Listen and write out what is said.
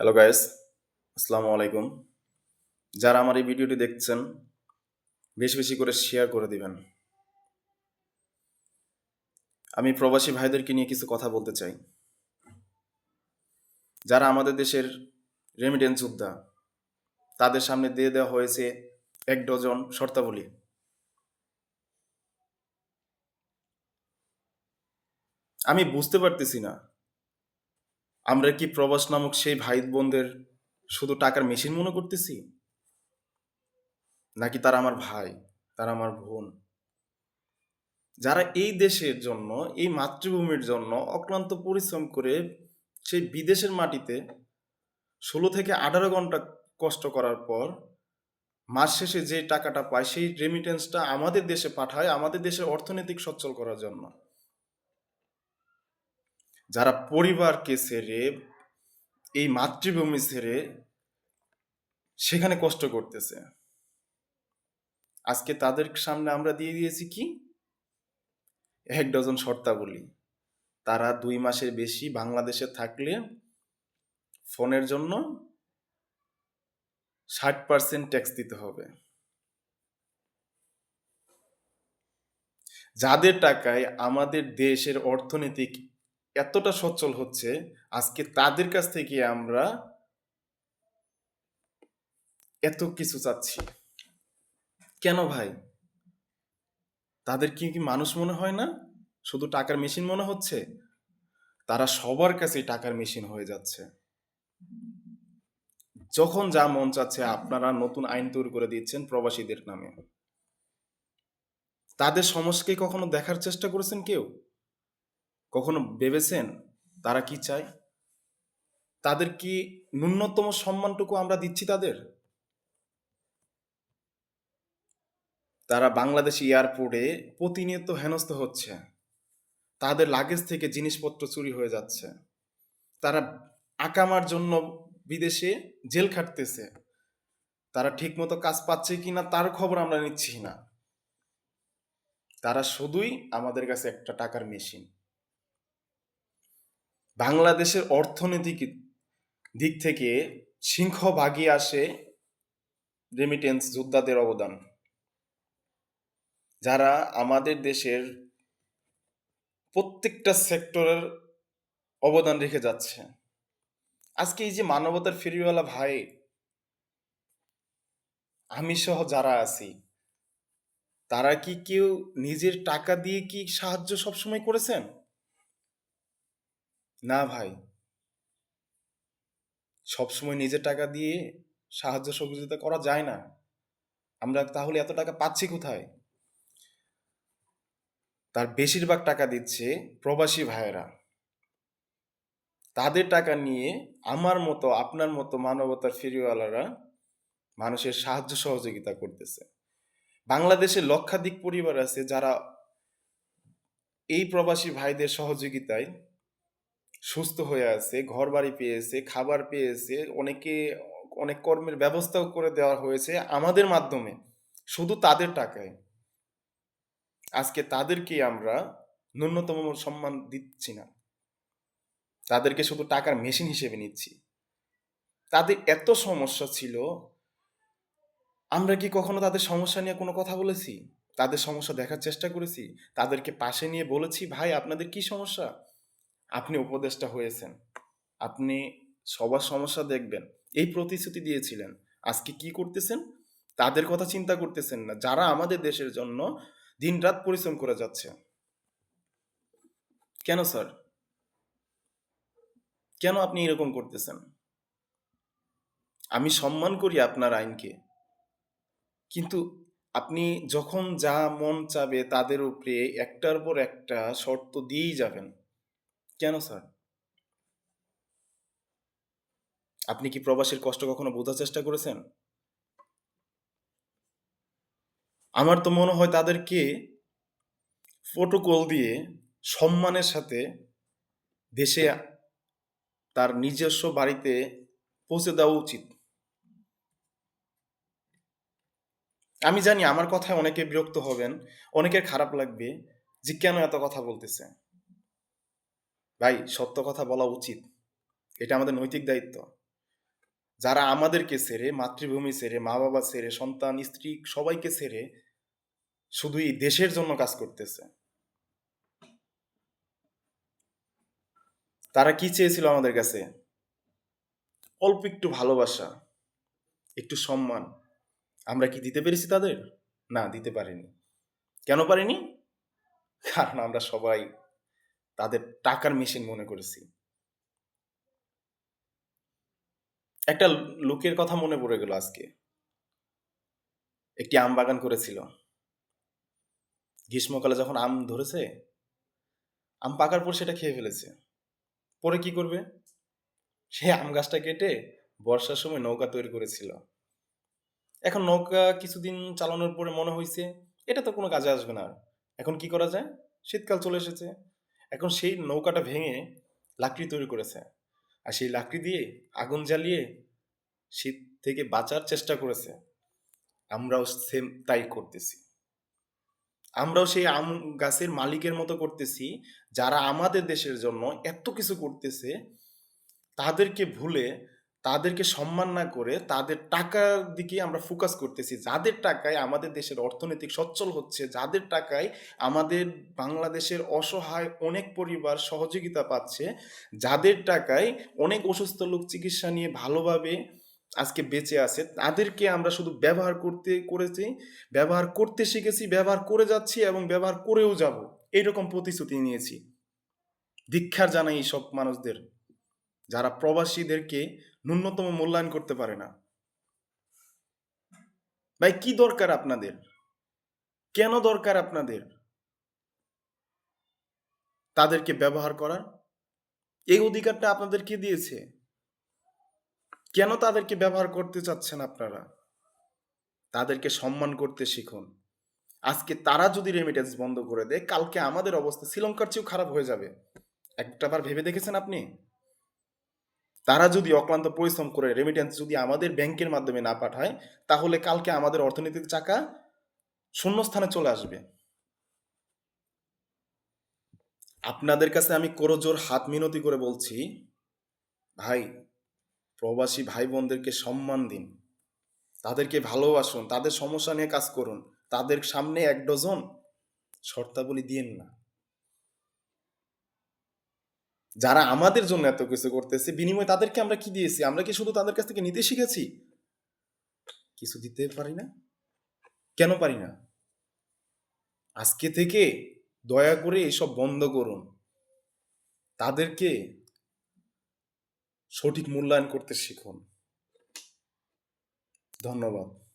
Hello guys আসসালামু আলাইকুম যারা আমার এই ভিডিওটি দেখছেন, বেশি বেশি করে শেয়ার করে দিবেন। আমি প্রবাসী ভাইদেরকে নিয়ে কিছু কথা বলতে চাই। যারা আমাদের দেশের রেমিডেন্স যোদ্ধা, তাদের সামনে দিয়ে দেওয়া হয়েছে এক ডজন শর্তাবলী। আমি বুঝতে পারতেছি না আমরা কি প্রবাস নামক সেই ভাই বোনদের শুধু টাকার মেশিন মনে করতেছি? নাকি তারা আমার ভাই, তারা আমার বোন? যারা এই দেশের জন্য, এই মাতৃভূমির জন্য অক্লান্ত পরিশ্রম করে সেই বিদেশের মাটিতে ষোলো থেকে আঠারো ঘণ্টা কষ্ট করার পর মাস শেষে যে টাকাটা পায়, সেই রেমিটেন্সটা আমাদের দেশে পাঠায়, আমাদের দেশের অর্থনৈতিক সচ্ছল করার জন্য। যারা পরিবারকে ছেড়ে, এই মাতৃভূমি ছেড়ে সেখানে কষ্ট করতেছে। আজকে তাদের সামনে আমরা দিয়ে দিয়েছি কি? এক ডজন শর্তাবলী। তারা দুই মাসের বেশি বাংলাদেশে থাকলে ফোনের জন্য ষাট পার্সেন্ট ট্যাক্স দিতে হবে। যাদের টাকায় আমাদের দেশের অর্থনৈতিক এতটা সচ্ছল হচ্ছে, আজকে তাদের কাছ থেকে আমরা এত কিছু চাচ্ছি। কেন ভাই? তাদের কি কি মানুষ মনে হয় না? শুধু টাকার মেশিন মনে হচ্ছে? তারা সবার কাছেই টাকার মেশিন হয়ে যাচ্ছে। যখন যা মন চাচ্ছে আপনারা নতুন আইন তৈরি করে দিচ্ছেন প্রবাসীদের নামে। তাদের সমস্যাকে কখনো দেখার চেষ্টা করেছেন কেউ? কখনো ভেবেছেন তারা কি চায়? তাদের কি ন্যূনতম সম্মানটুকু আমরা দিচ্ছি তাদের? তারা বাংলাদেশ এয়ারপোর্টে প্রতিনিয়ত হেনস্থ হচ্ছে। তাদের লাগেজ থেকে জিনিসপত্র চুরি হয়ে যাচ্ছে। তারা আকামার জন্য বিদেশে জেল খাটতেছে। তারা ঠিকমতো কাজ পাচ্ছে কিনা তার খবর আমরা নিচ্ছি না। তারা শুধুই আমাদের কাছে একটা টাকার মেশিন। বাংলাদেশের অর্থনৈতিক দিক থেকে সিংহভাগই আসে রেমিটেন্স যোদ্ধাদের অবদান। যারা আমাদের দেশের প্রত্যেকটা সেক্টরের অবদান রেখে যাচ্ছে। আজকে এই যে মানবতার ফেরিওয়ালা ভাই আমি সহ যারা আছি, তারা কি কেউ নিজের টাকা দিয়ে কি সাহায্য সবসময় করেছেন? না ভাই। সবসময় নিজের টাকা দিয়ে সাহায্য সহযোগিতা করা যায় না। আমরা তাহলে এত টাকা পাচ্ছি কোথায়? তার বেশিরভাগ টাকা দিচ্ছে প্রবাসী ভাইয়েরা। তাদের টাকা নিয়ে আমার মতো, আপনার মতো মানবতার ফেরিওয়ালারা মানুষের সাহায্য সহযোগিতা করতেছে। বাংলাদেশে লক্ষাধিক পরিবার আছে যারা এই প্রবাসী ভাইদের সহযোগিতায় সুস্থ হয়ে আছে ঘর বাড়ি পেয়েছে, খাবার পেয়েছে, অনেকে অনেক কর্মের ব্যবস্থাও করে দেওয়া হয়েছে আমাদের মাধ্যমে, শুধু তাদের টাকায়। আজকে তাদেরকে আমরা ন্যূনতম সম্মান দিচ্ছি না। তাদেরকে শুধু টাকার মেশিন হিসেবে নিচ্ছি। তাদের এত সমস্যা ছিল, আমরা কি কখনো তাদের সমস্যা নিয়ে কোনো কথা বলেছি? তাদের সমস্যা দেখার চেষ্টা করেছি? তাদেরকে পাশে নিয়ে বলেছি, ভাই, আপনাদের কি সমস্যা? আপনি উপদেষ্টা হয়েছেন। আপনি সবার সমস্যা দেখবেন। এই প্রতিশ্রুতি দিয়েছিলেন। আজকে কি করতেছেন? তাদের কথা চিন্তা করতেছেন না। যারা আমাদের দেশের জন্য দিনরাত পরিশ্রম করে যাচ্ছে। কেন, স্যার? কেন আপনি এরকম করতেছেন? আমি সম্মান করি আপনার আইনকে। কিন্তু আপনি যখন যা মন চাবে তাদের উপরে একটার পর একটা শর্ত দিয়েই যাবেন। কেন, স্যার? আপনি কি প্রবাসীর কষ্ট কখনো বোঝার চেষ্টা করেছেন? আমার তো মনে হয় তাদেরকে প্রোটোকল দিয়ে সম্মানের সাথে দেশে তার নিজস্ব বাড়িতে পৌঁছে দেওয়া উচিত। আমি জানি আমার কথায় অনেকে বিরক্ত হবেন, অনেকের খারাপ লাগবে যে কেন এত কথা বলতেছে। ভাই সত্য কথা বলা উচিত এটা আমাদের নৈতিক দায়িত্ব যারা আমাদেরকে ছেড়ে, মাতৃভূমি ছেড়ে, মা-বাবা ছেড়ে, সন্তান, স্ত্রী সবাইকে ছেড়ে শুধুই দেশের জন্য কাজ করতেছে। তারা কি চেয়েছিল আমাদের কাছে? অল্প একটু ভালোবাসা, একটু সম্মান। আমরা কি দিতে পেরেছি তাদের? না, দিতে পারিনি। কেন পারিনি? কারণ আমরা সবাই তাদের টাকার মেশিন মনে করেছি। একটা লোকের কথা মনে পড়ে গেল আজকে। একটি আম বাগান করেছিল। গ্রীষ্মকালে যখন আম ধরেছে, আম পাকার পর সেটা খেয়ে ফেলেছে। পরে কি করবে? সে আম গাছটা কেটে বর্ষার সময় নৌকা তৈরি করেছিল। এখন নৌকা কিছুদিন চালানোর পরে মনে হয়েছে এটা তো কোনো কাজে আসবে না। এখন কি করা যায়? শীতকাল চলে এসেছে। এখন সেই নৌকাটা ভেঙে লাকড়ি তৈরি করেছে। আর সেই লাকড়ি দিয়ে আগুন জ্বালিয়ে শীত থেকে বাঁচার চেষ্টা করেছে। আমরাও সেম তাই করতেছি। আমরাও সেই আম গাছের মালিকের মতো করতেছি, যারা আমাদের দেশের জন্য এত কিছু করতেছে, তাদেরকে ভুলে, তাদেরকে সম্মান না করে, তাদের টাকার দিকে আমরা ফোকাস করতেছি। যাদের টাকায় আমাদের দেশের অর্থনৈতিক সচ্ছল হচ্ছে, যাদের টাকায় আমাদের বাংলাদেশের অসহায় অনেক পরিবার সহযোগিতা পাচ্ছে, যাদের টাকায় অনেক অসুস্থ লোক চিকিৎসা নিয়ে ভালোভাবে আজকে বেঁচে আছে, তাদেরকে আমরা শুধু ব্যবহার করতে করেছি, ব্যবহার করতে শিখেছি, ব্যবহার করে যাচ্ছি এবং ব্যবহার করেও যাব। এইরকম প্রতিশ্রুতি নিয়েছি। দীক্ষার জানাই এইসব মানুষদের, যারা প্রবাসীদেরকে ন্যূনতম মূল্যায়ন করতে পারে না। ভাই কি দরকার আপনাদের? কেন দরকার আপনাদের? তাদেরকে ব্যবহার করার? এই অধিকারটা আপনাদের কে দিয়েছে? কেন তাদেরকে ব্যবহার করতে চাচ্ছেন আপনারা? তাদেরকে সম্মান করতে শিখুন। আজকে তারা যদি রেমিটেন্স বন্ধ করে দেয়, কালকে আমাদের অবস্থা শ্রীলঙ্কার চেয়েও খারাপ হয়ে যাবে। একটাবার ভেবে দেখেছেন আপনি? তারা যদি অক্লান্ত পরিশ্রম করে রেমিটেন্স যদি আমাদের ব্যাংকের মাধ্যমে না পাঠায়, তাহলে কালকে আমাদের অর্থনৈতিক চাকা শূন্যস্থানে চলে আসবে। আপনাদের কাছে আমি করজোড় হাত মিনতি করে বলছি, ভাই, প্রবাসী ভাই বোনদেরকে সম্মান দিন। তাদেরকে ভালোবাসুন, তাদের সমস্যা নিয়ে কাজ করুন। তাদের সামনে এক ডজন শর্তাবলী দিয়েন না। যারা আমাদের জন্য এত কিছু করতেছে, বিনিময়ে তাদেরকে আমরা কি দিয়েছি? আমরা কি শুধু তাদের কাছ থেকে নিতে শিখেছি? কিছু দিতে পারি না? কেন পারি না? আজকে থেকে দয়া করে এসব বন্ধ করুন। তাদেরকে সঠিক মূল্যায়ন করতে শিখুন। ধন্যবাদ।